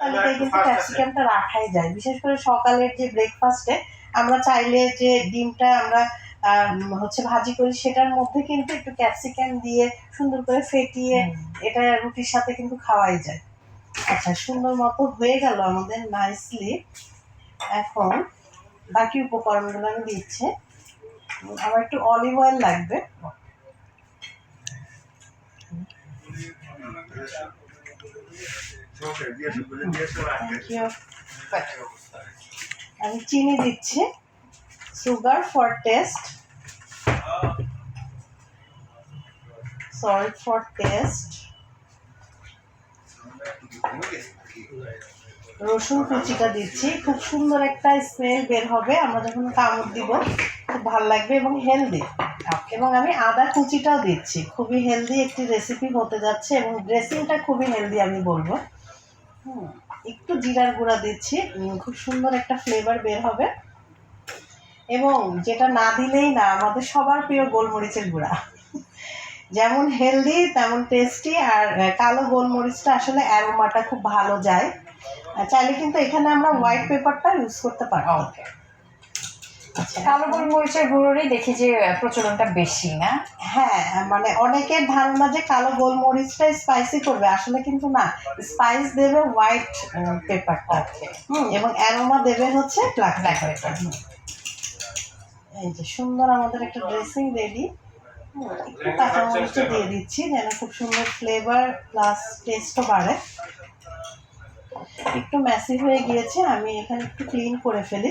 তালিকায় কিন্তু ক্যাপসিকামটা রাখাই যায়। বিশেষ করে সকালের যে ব্রেকফাস্টে আমরা চাইলে যে ডিমটা আমরা হচ্ছে ভাজি করি সেটার মধ্যে কিন্তু একটু ক্যাপসিকাম দিয়ে সুন্দর করে ফেটিয়ে এটা রুটির সাথে কিন্তু খাওয়াই যায়। আচ্ছা সুন্দর মতো হয়ে গেল আমাদের নাইসলি এখন বাকি উপকরণগুলো আমি দিচ্ছি। আমার একটু অলিভ অয়েল লাগবে. আমি চিনি দিচ্ছি। Sugar for taste salt for taste রসুন কুচিটা দিচ্ছি। খুব সুন্দর একটা স্মেল বের হবে। আমরা যখন কামড় দিব, খুব ভালো লাগবে এবং হেলদি এবং আমি আদা কুচিটাও দিচ্ছি। খুবই হেলদি একটি রেসিপি হতে যাচ্ছে এবং ড্রেসিংটা খুবই হেলদি আমি বলব। একটু জিরার গুঁড়া দিচ্ছি। খুব সুন্দর একটা ফ্লেভার বের হবে। এবং যেটা না দিলেই না, আমাদের সবার প্রিয় গোলমরিচের গুঁড়া। যেমন হেলদি তেমন টেস্টি আর কালো গোলমরিচটা আসলে অ্যারোমাটা খুব ভালো যায়। চাইলে কিন্তু এখানে আমরা হোয়াইট পেপারটা ইউজ করতে পারি কালো গোলমরিচের গুঁড়োরই দেখি যে প্রচলনটা বেশি না? হ্যাঁ মানে অনেকের ধারণা যে কালো গোলমরিচটা স্পাইসি করবে আসলে কিন্তু না স্পাইস দেবে হোয়াইট পেপারটা এবং অ্যারোমা দেবে হচ্ছে ব্ল্যাক পেপার এই যে সুন্দর আমাদের একটা ড্রেসিং রেডি একটু কাঁচামরিচটা দিয়ে দিচ্ছি যেন খুব সুন্দর ফ্লেভার প্লাস টেস্টও বাড়ে। একটু ম্যাসি হয়ে গিয়েছে আমি এখানে একটু ক্লিন করে ফেলি।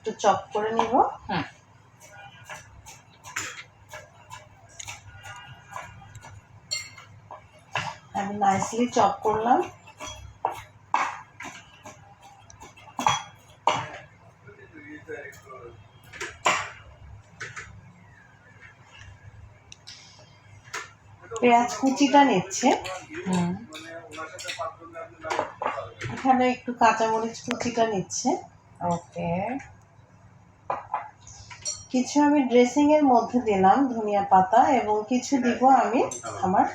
একটু চপ করে নিব। হুম। আমি নাইসলি চপ করলাম। পেঁয়াজ কুচিটা নিচ্ছে। এখানে একটু কাঁচামরিচ কুচিটা নিচ্ছে। ওকে। কিছু আমি ড্রেসিং এর মধ্যে দিলাম ধনিয়া পাতা এবং কিছু দিব আমি আমার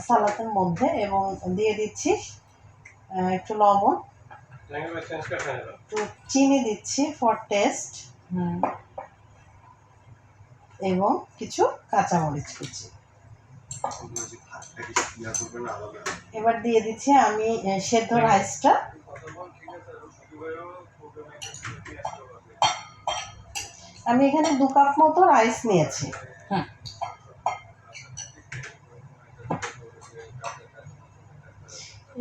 সালাতের মধ্যে এবং দিয়ে দিচ্ছি একটু লবণ একটু চিনি দিচ্ছি ফর টেস্ট এবং কিছু কাঁচামরিচ কুচি। এবার দিয়ে দিচ্ছি আমি সেদ্ধ রাইসটা আমি এখানে দু কাপ মতো রাইস নিয়েছি। হুম।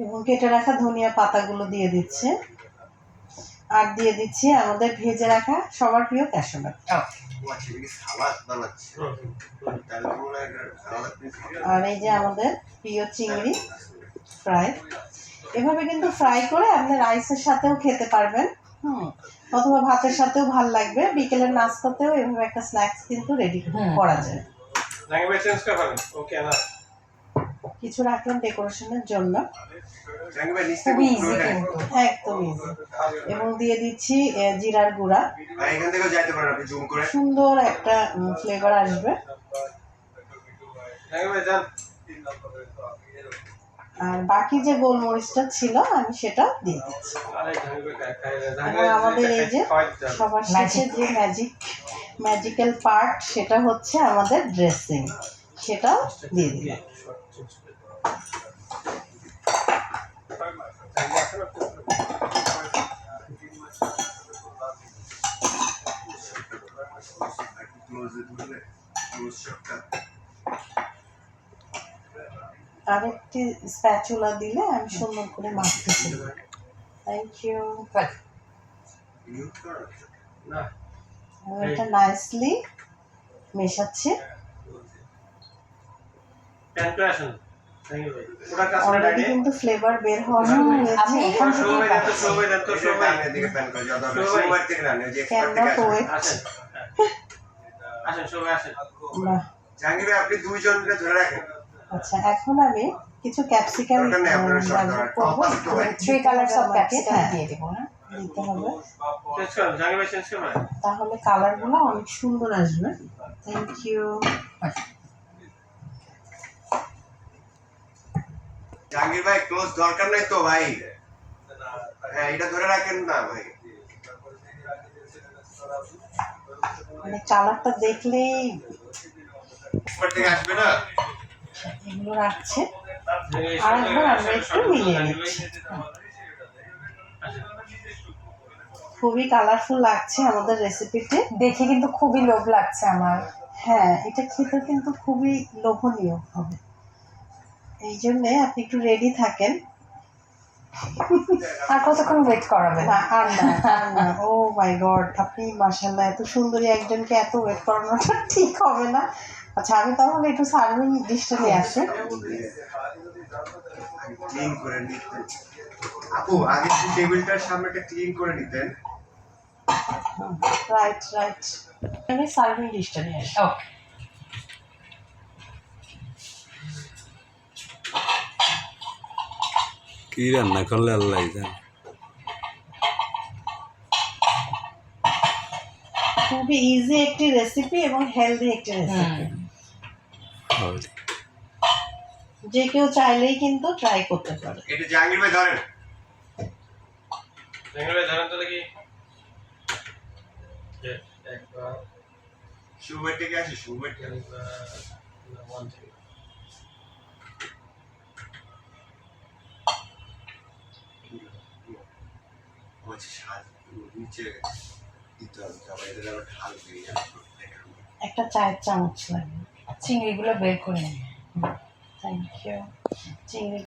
এবং কেটে রাখা ধনিয়া পাতাগুলো দিয়ে দিচ্ছে। আর দিয়ে দিচ্ছি আমাদের ভেজে রাখা সবার প্রিয় ক্যাশনাট আর এই যে আমাদের প্রিয় চিংড়ি ফ্রাই এভাবে কিন্তু ফ্রাই করে আপনি রাইসের সাথেও খেতে পারবেন। হুম। অথবা ভাতের সাথেও ভালো লাগবে বিকেলের নাস্তাতেও এভাবে একটা স্ন্যাক্স কিন্তু রেডি করা যায়। কিছু রাখলাম ডেকোরেশনের জন্য। খুবই ইজি কিন্তু একদম ইজি এবং দিয়ে দিচ্ছি জিরার গুঁড়া। এখান থেকেও যাইতে পারেন আপনি জুম করে। সুন্দর একটা ফ্লেভার আসবে। আর বাকি যে গোলমরিচটা ছিল, আমি সেটা দিয়ে দিচ্ছি। আমাদের এই যে সবার শেষে যে ম্যাজিক ম্যাজিক্যাল পার্ট সেটা হচ্ছে আমাদের ড্রেসিং সেটাও দিয়ে দিলাম। ক্লোজে ধরলে ক্লোজ শটটা আরেকটি স্প্যাচুলা দিলে আমি সুন্দর করে মাখতে পারি থ্যাংক ইউ এটা নাইসলি মেশাচ্ছি। অলরেডি কিন্তু ফ্লেভার বের হওয়া শুরু হুম, হয়েছে এখান থেকে ভাই তো শো ভাই দেন তো শো এটা ভাই ডানে দিকে প্যান করে যত হবে শো ভাই। সুমার থেকে রানে যে এক্সপার্ট ক্যান থেকে নট আসে। ওয়েট আসেন জাহাঙ্গীর আপনি দুইজন ধরে রাখেন। আচ্ছা এখন আমি কিছু ক্যাপসিকাম। করব। থ্রি কালার্স অফ ক্যাপসিকাম দিয়ে দিব না? দিতে হবে। তাহলে কালারগুলো অনেক সুন্দর আসবে। থ্যাংক ইউ জাহাঙ্গীর ভাই ক্লোজ দরকার নাই তো ভাই। হ্যাঁ এটা ধরে রাখেন না ভাই। মানে কালারটা দেখলেই আসবে না? এগুলো রাখছে। আর একবার আমরা একটু মিলিয়ে নিচ্ছি। খুবই কালারফুল লাগছে আমাদের রেসিপিটি দেখে কিন্তু খুবই লোভ লাগছে আমার। হ্যাঁ এটা খেতে কিন্তু খুবই লোভনীয় হবে। এই জন্যে আপনি একটু রেডি থাকেন। আর কতক্ষণ ওয়েট করাবেন? না আর না আর না। ও মাই গড আপনি মাসাল্লাহ এত সুন্দরী একজনকে এত ওয়েট করানোটা ঠিক হবে না। আচ্ছা আমি তাহলে একটু সার্ভিং ডিশটা নিয়ে আসি। ক্লিন করে নিতেন আপু আগে টেবিলটার সামনেটা ক্লিন করে নিতেন। রাইট রাইট আমি সার্ভিং ডিশটা নিয়ে আসি ওকে। কি রান্না করলে আল্লাহ জান? খুবই ইজি একটি রেসিপি এবং হেলদি একটি রেসিপি যে কেউ চাইলেই কিন্তু ট্রাই করতে পারে। এটা জাহাঙ্গীর ভাই ধরেন। জাহাঙ্গীর ভাই ধরেন তো একবার। থেকে আসি থেকে। থেকে। একটা চায়ের চামচ লাগবে চিংড়িগুলো বের করে নিই থ্যাংক ইউ চিংড়ি